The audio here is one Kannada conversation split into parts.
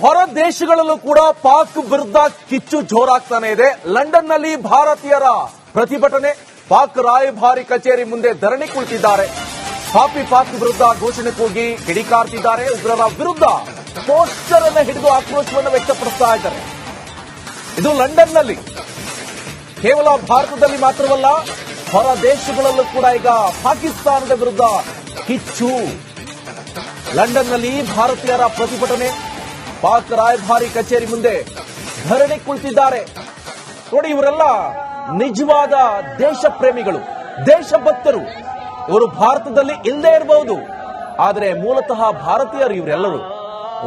ಹೊರ ದೇಶಗಳಲ್ಲೂ ಕೂಡ ಪಾಕ್ ವಿರುದ್ಧ ಕಿಚ್ಚು ಜೋರಾಗ್ತಾನೆ ಇದೆ. ಲಂಡನ್ನಲ್ಲಿ ಭಾರತೀಯರ ಪ್ರತಿಭಟನೆ, ಪಾಕ್ ರಾಯಭಾರಿ ಕಚೇರಿ ಮುಂದೆ ಧರಣಿ ಕುಳಿತಿದ್ದಾರೆ. ಪಾಪಿ ಪಾಕ್ ವಿರುದ್ಧ ಘೋಷಣೆ ಕೂಗಿ ಕಿಡಿಕಾರ್ತಿದ್ದಾರೆ ಉಗ್ರರ ವಿರುದ್ಧ ಪೋಸ್ಟರ್ ಅನ್ನು ಹಿಡಿದು ಆಕ್ರೋಶವನ್ನು ವ್ಯಕ್ತಪಡಿಸ್ತಾ ಇದ್ದಾರೆ. ಇದು ಲಂಡನ್ನಲ್ಲಿ ಕೇವಲ ಭಾರತದಲ್ಲಿ ಮಾತ್ರವಲ್ಲ, ಹೊರ ದೇಶಗಳಲ್ಲೂ ಕೂಡ ಈಗ ಪಾಕಿಸ್ತಾನದ ವಿರುದ್ಧ ಕಿಚ್ಚು. ಲಂಡನ್ನಲ್ಲಿ ಭಾರತೀಯರ ಪ್ರತಿಭಟನೆ ಪಾಕ್ ರಾಯಭಾರಿ ಕಚೇರಿ ಮುಂದೆ ಧರಣಿ ಕುಳಿತಿದ್ದಾರೆ. ನೋಡಿ, ಇವರೆಲ್ಲ ನಿಜವಾದ ದೇಶ ಪ್ರೇಮಿಗಳು ದೇಶಭಕ್ತರು. ಇವರು ಭಾರತದಲ್ಲಿ ಇಲ್ಲದೆ ಇರಬಹುದು. ಆದರೆ ಮೂಲತಃ ಭಾರತೀಯರು ಇವರೆಲ್ಲರೂ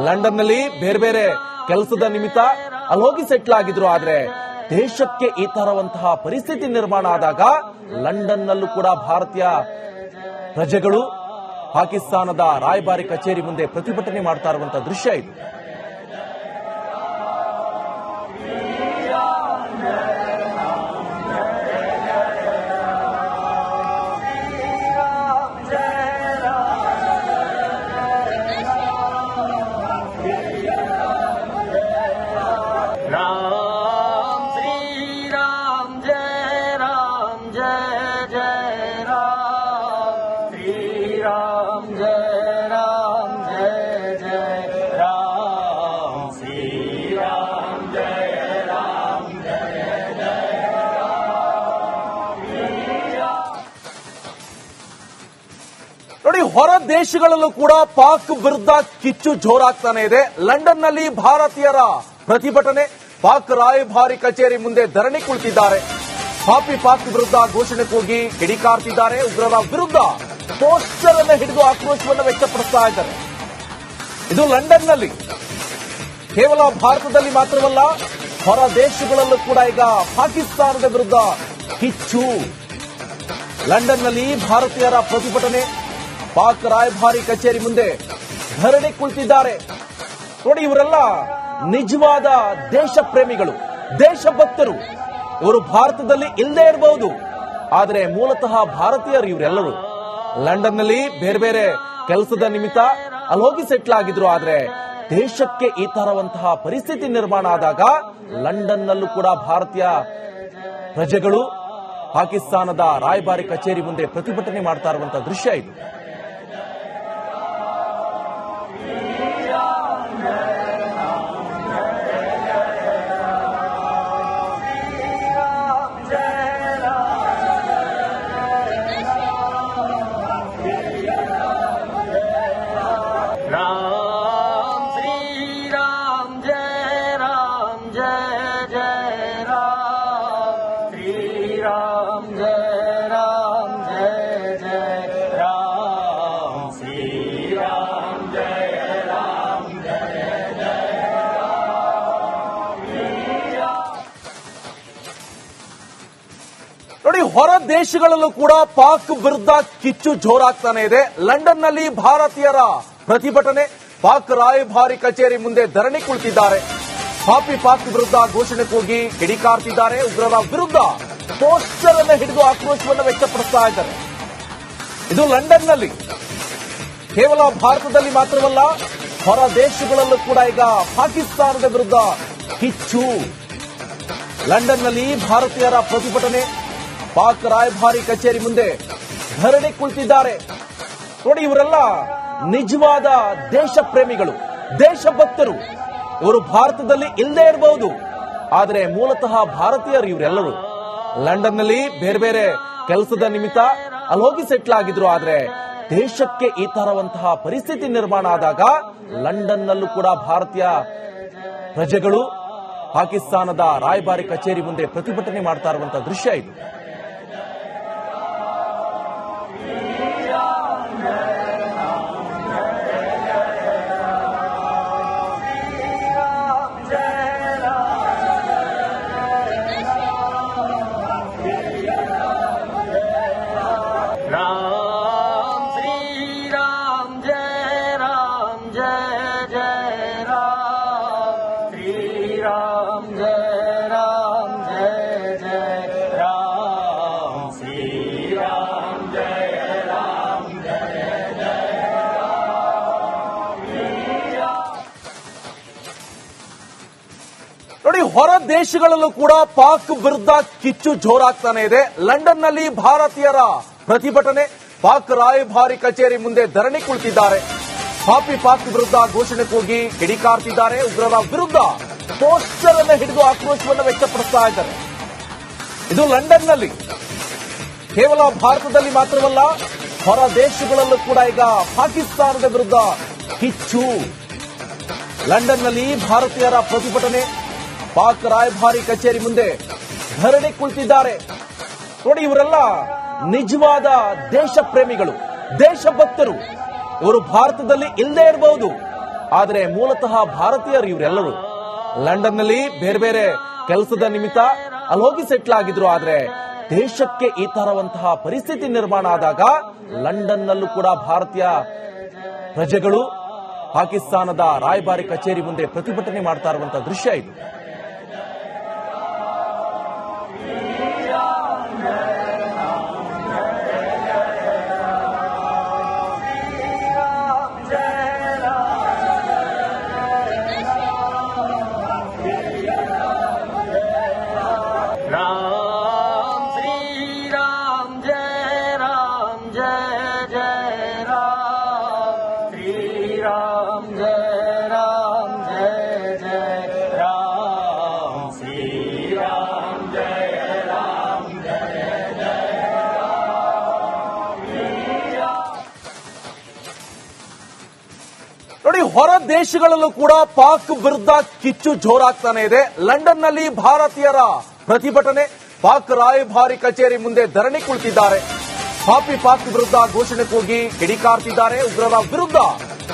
ಲಂಡನ್ನಲ್ಲಿ ಬೇರೆ ಬೇರೆ ಕೆಲಸದ ನಿಮಿತ್ತ ಅಲ್ಲಿ ಹೋಗಿ ಸೆಟ್ಲ್ ಆಗಿದ್ರು. ಆದ್ರೆ ದೇಶಕ್ಕೆ ಈ ತರವಂತಹ ಪರಿಸ್ಥಿತಿ ನಿರ್ಮಾಣ ಆದಾಗ ಲಂಡನ್ ನಲ್ಲೂ ಕೂಡ ಭಾರತೀಯ ಪ್ರಜೆಗಳು ಪಾಕಿಸ್ತಾನದ ರಾಯಭಾರಿ ಕಚೇರಿ ಮುಂದೆ ಪ್ರತಿಭಟನೆ ಮಾಡ್ತಾ ಇರುವಂತಹ ದೃಶ್ಯ ಇದು. ಹೊರ ದೇಶಗಳಲ್ಲೂ ಕೂಡ ಪಾಕ್ ವಿರುದ್ಧ ಕಿಚ್ಚು ಜೋರಾಗ್ತಾನೆ ಇದೆ. ಲಂಡನ್ನಲ್ಲಿ ಭಾರತೀಯರ ಪ್ರತಿಭಟನೆ, ಪಾಕ್ ರಾಯಭಾರಿ ಕಚೇರಿ ಮುಂದೆ ಧರಣಿ ಕುಳಿತಿದ್ದಾರೆ. ಪಾಪಿ ಪಾಕ್ ವಿರುದ್ಧ ಘೋಷಣೆ ಕೂಗಿ ಕಿಡಿಕಾರ್ತಿದ್ದಾರೆ ಉಗ್ರರ ವಿರುದ್ಧ ಪೋಸ್ಟರ್ ಅನ್ನು ಹಿಡಿದು ಆಕ್ರೋಶವನ್ನು ವ್ಯಕ್ತಪಡಿಸ್ತಾ ಇದ್ದಾರೆ. ಇದು ಲಂಡನ್ನಲ್ಲಿ ಕೇವಲ ಭಾರತದಲ್ಲಿ ಮಾತ್ರವಲ್ಲ, ಹೊರ ದೇಶಗಳಲ್ಲೂ ಕೂಡ ಈಗ ಪಾಕಿಸ್ತಾನದ ವಿರುದ್ಧ ಕಿಚ್ಚು. ಲಂಡನ್ನಲ್ಲಿ ಭಾರತೀಯರ ಪ್ರತಿಭಟನೆ ಪಾಕ್ ರಾಯಭಾರಿ ಕಚೇರಿ ಮುಂದೆ ಧರಣಿ ಕುಳಿತಿದ್ದಾರೆ. ನೋಡಿ, ಇವರೆಲ್ಲ ನಿಜವಾದ ದೇಶ ಪ್ರೇಮಿಗಳು ದೇಶಭಕ್ತರು. ಇವರು ಭಾರತದಲ್ಲಿ ಇಲ್ಲದೇ ಇರಬಹುದು. ಆದರೆ ಮೂಲತಃ ಭಾರತೀಯರು ಇವರೆಲ್ಲರೂ ಲಂಡನ್ನಲ್ಲಿ ಬೇರೆ ಬೇರೆ ಕೆಲಸದ ನಿಮಿತ್ತ ಅಲ್ಲಿ ಹೋಗಿ ಸೆಟ್ಲ್ ಆಗಿದ್ರು. ಆದ್ರೆ ದೇಶಕ್ಕೆ ಈ ತರವಂತಹ ಪರಿಸ್ಥಿತಿ ನಿರ್ಮಾಣ ಆದಾಗ ಲಂಡನ್ ನಲ್ಲೂ ಕೂಡ ಭಾರತೀಯ ಪ್ರಜೆಗಳು ಪಾಕಿಸ್ತಾನದ ರಾಯಭಾರಿ ಕಚೇರಿ ಮುಂದೆ ಪ್ರತಿಭಟನೆ ಮಾಡ್ತಾ ಇರುವಂತಹ ದೃಶ್ಯ ಇದು. ಹೊರ ದೇಶಗಳಲ್ಲೂ ಕೂಡ ಪಾಕ್ ವಿರುದ್ಧ ಕಿಚ್ಚು ಜೋರಾಗ್ತಾನೆ ಇದೆ. ಲಂಡನ್ನಲ್ಲಿ ಭಾರತೀಯರ ಪ್ರತಿಭಟನೆ, ಪಾಕ್ ರಾಯಭಾರಿ ಕಚೇರಿ ಮುಂದೆ ಧರಣಿ ಕುಳಿತಿದ್ದಾರೆ. ಪಾಪಿ ಪಾಕ್ ವಿರುದ್ಧ ಘೋಷಣೆ ಕೂಗಿ ಕಿಡಿಕಾರ್ತಿದ್ದಾರೆ ಉಗ್ರರ ವಿರುದ್ಧ ಪೋಸ್ಟರ್ ಅನ್ನು ಹಿಡಿದು ಆಕ್ರೋಶವನ್ನು ವ್ಯಕ್ತಪಡಿಸ್ತಾ ಇದ್ದಾರೆ. ಇದು ಲಂಡನ್ನಲ್ಲಿ ಕೇವಲ ಭಾರತದಲ್ಲಿ ಮಾತ್ರವಲ್ಲ, ಹೊರ ದೇಶಗಳಲ್ಲೂ ಕೂಡ ಈಗ ಪಾಕಿಸ್ತಾನದ ವಿರುದ್ಧ ಕಿಚ್ಚು. ಲಂಡನ್ನಲ್ಲಿ ಭಾರತೀಯರ ಪ್ರತಿಭಟನೆ ಪಾಕ್ ರಾಯಭಾರಿ ಕಚೇರಿ ಮುಂದೆ ಧರಣಿ ಕುಳಿತಿದ್ದಾರೆ. ನೋಡಿ, ಇವರೆಲ್ಲ ನಿಜವಾದ ದೇಶ ಪ್ರೇಮಿಗಳು ದೇಶಭಕ್ತರು. ಇವರು ಭಾರತದಲ್ಲಿ ಇಲ್ಲದೇ ಇರಬಹುದು. ಆದರೆ ಮೂಲತಃ ಭಾರತೀಯರು ಇವರೆಲ್ಲರೂ ಲಂಡನ್ನಲ್ಲಿ ಬೇರೆ ಬೇರೆ ಕೆಲಸದ ನಿಮಿತ್ತ ಅಲ್ಲಿ ಹೋಗಿ ಸೆಟ್ಲ್ ಆಗಿದ್ರು. ಆದ್ರೆ ದೇಶಕ್ಕೆ ಈ ತರವಂತಹ ಪರಿಸ್ಥಿತಿ ನಿರ್ಮಾಣ ಆದಾಗ ಲಂಡನ್ ನಲ್ಲೂ ಕೂಡ ಭಾರತೀಯ ಪ್ರಜೆಗಳು ಪಾಕಿಸ್ತಾನದ ರಾಯಭಾರಿ ಕಚೇರಿ ಮುಂದೆ ಪ್ರತಿಭಟನೆ ಮಾಡ್ತಾ ಇರುವಂತಹ ದೃಶ್ಯ ಇದು. ಹೊರ ದೇಶಗಳಲ್ಲೂ ಕೂಡ ಪಾಕ್ ವಿರುದ್ಧ ಕಿಚ್ಚು ಜೋರಾಗ್ತಾನೆ ಇದೆ. ಲಂಡನ್ನಲ್ಲಿ ಭಾರತೀಯರ ಪ್ರತಿಭಟನೆ. ಪಾಕ್ ರಾಯಭಾರಿ ಕಚೇರಿ ಮುಂದೆ ಧರಣಿ ಕುಳಿತಿದ್ದಾರೆ. ಪಾಪಿ ಪಾಕ್ ವಿರುದ್ಧ ಘೋಷಣೆ ಕೂಗಿ ಕಿಡಿಕಾರ್ತಿದ್ದಾರೆ ಉಗ್ರರ ವಿರುದ್ಧ ಪೋಸ್ಟರ್ ಅನ್ನು ಹಿಡಿದು ಆಕ್ರೋಶವನ್ನು ವ್ಯಕ್ತಪಡಿಸ್ತಾ ಇದ್ದಾರೆ. ಇದು ಲಂಡನ್ನಲ್ಲಿ ಕೇವಲ ಭಾರತದಲ್ಲಿ ಮಾತ್ರವಲ್ಲ, ಹೊರ ದೇಶಗಳಲ್ಲೂ ಕೂಡ ಈಗ ಪಾಕಿಸ್ತಾನದ ವಿರುದ್ಧ ಕಿಚ್ಚು. ಲಂಡನ್ನಲ್ಲಿ ಭಾರತೀಯರ ಪ್ರತಿಭಟನೆ. ಪಾಕ್ ರಾಯಭಾರಿ ಕಚೇರಿ ಮುಂದೆ ಧರಣಿ ಕುಳಿತಿದ್ದಾರೆ. ನೋಡಿ, ಇವರೆಲ್ಲ ನಿಜವಾದ ದೇಶ ಪ್ರೇಮಿಗಳು ದೇಶಭಕ್ತರು. ಇವರು ಭಾರತದಲ್ಲಿ ಇಲ್ಲದೇ ಇರಬಹುದು. ಆದರೆ ಮೂಲತಃ ಭಾರತೀಯರು ಇವರೆಲ್ಲರೂ ಲಂಡನ್ನಲ್ಲಿ ಬೇರೆ ಬೇರೆ ಕೆಲಸದ ನಿಮಿತ್ತ ಅಲ್ಲಿ ಹೋಗಿ ಸೆಟ್ಲ್ ಆಗಿದ್ರು. ಆದ್ರೆ ದೇಶಕ್ಕೆ ಈ ತರವಂತಹ ಪರಿಸ್ಥಿತಿ ನಿರ್ಮಾಣ ಆದಾಗ ಲಂಡನ್ ನಲ್ಲೂ ಕೂಡ ಭಾರತೀಯ ಪ್ರಜೆಗಳು ಪಾಕಿಸ್ತಾನದ ರಾಯಭಾರಿ ಕಚೇರಿ ಮುಂದೆ ಪ್ರತಿಭಟನೆ ಮಾಡ್ತಾ ಇರುವಂತಹ ದೃಶ್ಯ ಇದು. ಹೊರ ದೇಶಗಳಲ್ಲೂ ಕೂಡ ಪಾಕ್ ವಿರುದ್ಧ ಕಿಚ್ಚು ಜೋರಾಗ್ತಾನೆ ಇದೆ. ಲಂಡನ್ನಲ್ಲಿ ಭಾರತೀಯರ ಪ್ರತಿಭಟನೆ, ಪಾಕ್ ರಾಯಭಾರಿ ಕಚೇರಿ ಮುಂದೆ ಧರಣಿ ಕುಳಿತಿದ್ದಾರೆ. ಪಾಪಿ ಪಾಕ್ ವಿರುದ್ಧ ಘೋಷಣೆ ಕೂಗಿ ಕಿಡಿಕಾರ್ತಿದ್ದಾರೆ ಉಗ್ರರ ವಿರುದ್ಧ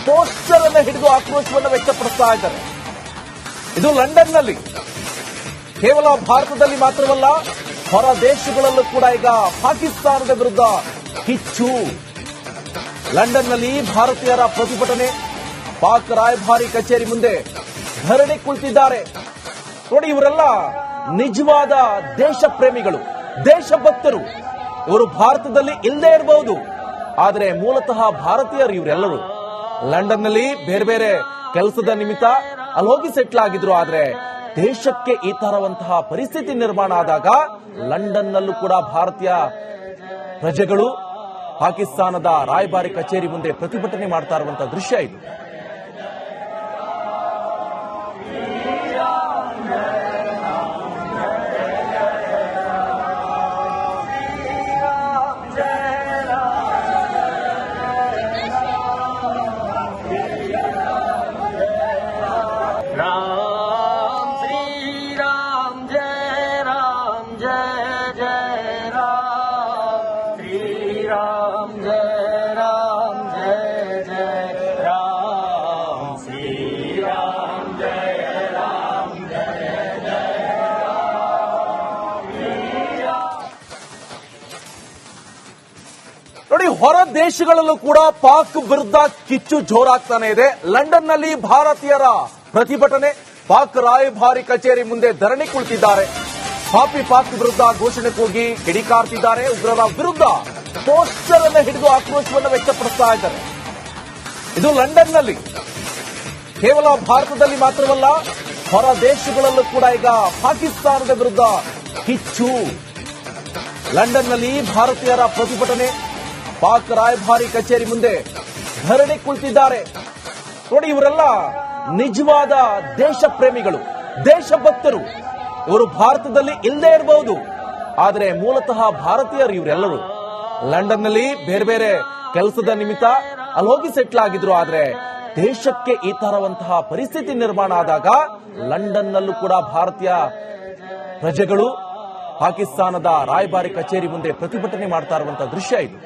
ಪೋಸ್ಟರ್ ಅನ್ನು ಹಿಡಿದು ಆಕ್ರೋಶವನ್ನು ವ್ಯಕ್ತಪಡಿಸ್ತಾ ಇದ್ದಾರೆ. ಇದು ಲಂಡನ್ನಲ್ಲಿ ಕೇವಲ ಭಾರತದಲ್ಲಿ ಮಾತ್ರವಲ್ಲ, ಹೊರ ದೇಶಗಳಲ್ಲೂ ಕೂಡ ಈಗ ಪಾಕಿಸ್ತಾನದ ವಿರುದ್ಧ ಕಿಚ್ಚು. ಲಂಡನ್ನಲ್ಲಿ ಭಾರತೀಯರ ಪ್ರತಿಭಟನೆ ಪಾಕ್ ರಾಯಭಾರಿ ಕಚೇರಿ ಮುಂದೆ ಧರಣಿ ಕುಳಿತಿದ್ದಾರೆ. ನೋಡಿ, ಇವರೆಲ್ಲ ನಿಜವಾದ ದೇಶ ಪ್ರೇಮಿಗಳು ದೇಶಭಕ್ತರು. ಇವರು ಭಾರತದಲ್ಲಿ ಇಲ್ಲದೇ ಇರಬಹುದು. ಆದರೆ ಮೂಲತಃ ಭಾರತೀಯರು ಇವರೆಲ್ಲರೂ ಲಂಡನ್ನಲ್ಲಿ ಬೇರೆ ಬೇರೆ ಕೆಲಸದ ನಿಮಿತ್ತ ಅಲ್ಲಿ ಹೋಗಿ ಸೆಟ್ಲ್ ಆಗಿದ್ರು. ಆದ್ರೆ ದೇಶಕ್ಕೆ ಈ ತರವಂತಹ ಪರಿಸ್ಥಿತಿ ನಿರ್ಮಾಣ ಆದಾಗ ಲಂಡನ್ ನಲ್ಲೂ ಕೂಡ ಭಾರತೀಯ ಪ್ರಜೆಗಳು ಪಾಕಿಸ್ತಾನದ ರಾಯಭಾರಿ ಕಚೇರಿ ಮುಂದೆ ಪ್ರತಿಭಟನೆ ಮಾಡ್ತಾ ಇರುವಂತಹ ದೃಶ್ಯ ಇದು. ಹೊರ ದೇಶಗಳಲ್ಲೂ ಕೂಡ ಪಾಕ್ ವಿರುದ್ಧ ಕಿಚ್ಚು ಜೋರಾಗ್ತಾನೆ ಇದೆ. ಲಂಡನ್ನಲ್ಲಿ ಭಾರತೀಯರ ಪ್ರತಿಭಟನೆ, ಪಾಕ್ ರಾಯಭಾರಿ ಕಚೇರಿ ಮುಂದೆ ಧರಣಿ ಕುಳಿತಿದ್ದಾರೆ. ಪಾಪಿ ಪಾಕ್ ವಿರುದ್ಧ ಘೋಷಣೆ ಕೂಗಿ ಕಿಡಿಕಾರ್ತಿದ್ದಾರೆ ಉಗ್ರರ ವಿರುದ್ಧ ಪೋಸ್ಟರ್ ಅನ್ನು ಹಿಡಿದು ಆಕ್ರೋಶವನ್ನು ವ್ಯಕ್ತಪಡಿಸ್ತಾ ಇದ್ದಾರೆ. ಇದು ಲಂಡನ್ನಲ್ಲಿ ಕೇವಲ ಭಾರತದಲ್ಲಿ ಮಾತ್ರವಲ್ಲ, ಹೊರ ದೇಶಗಳಲ್ಲೂ ಕೂಡ ಈಗ ಪಾಕಿಸ್ತಾನದ ವಿರುದ್ಧ ಕಿಚ್ಚು. ಲಂಡನ್ನಲ್ಲಿ ಭಾರತೀಯರ ಪ್ರತಿಭಟನೆ ಪಾಕ್ ರಾಯಭಾರಿ ಕಚೇರಿ ಮುಂದೆ ಧರಣಿ ಕುಳಿತಿದ್ದಾರೆ. ನೋಡಿ, ಇವರೆಲ್ಲ ನಿಜವಾದ ದೇಶ ಪ್ರೇಮಿಗಳು ದೇಶಭಕ್ತರು. ಇವರು ಭಾರತದಲ್ಲಿ ಇಲ್ಲದೇ ಇರಬಹುದು. ಆದರೆ ಮೂಲತಃ ಭಾರತೀಯರು ಇವರೆಲ್ಲರೂ ಲಂಡನ್ನಲ್ಲಿ ಬೇರೆ ಬೇರೆ ಕೆಲಸದ ನಿಮಿತ್ತ ಅಲ್ಲಿ ಹೋಗಿ ಸೆಟ್ಲ್ ಆಗಿದ್ರು. ಆದ್ರೆ ದೇಶಕ್ಕೆ ಈ ತರವಂತಹ ಪರಿಸ್ಥಿತಿ ನಿರ್ಮಾಣ ಆದಾಗ ಲಂಡನ್ ನಲ್ಲೂ ಕೂಡ ಭಾರತೀಯ ಪ್ರಜೆಗಳು ಪಾಕಿಸ್ತಾನದ ರಾಯಭಾರಿ ಕಚೇರಿ ಮುಂದೆ ಪ್ರತಿಭಟನೆ ಮಾಡ್ತಾ ಇರುವಂತಹ ದೃಶ್ಯ ಇದು.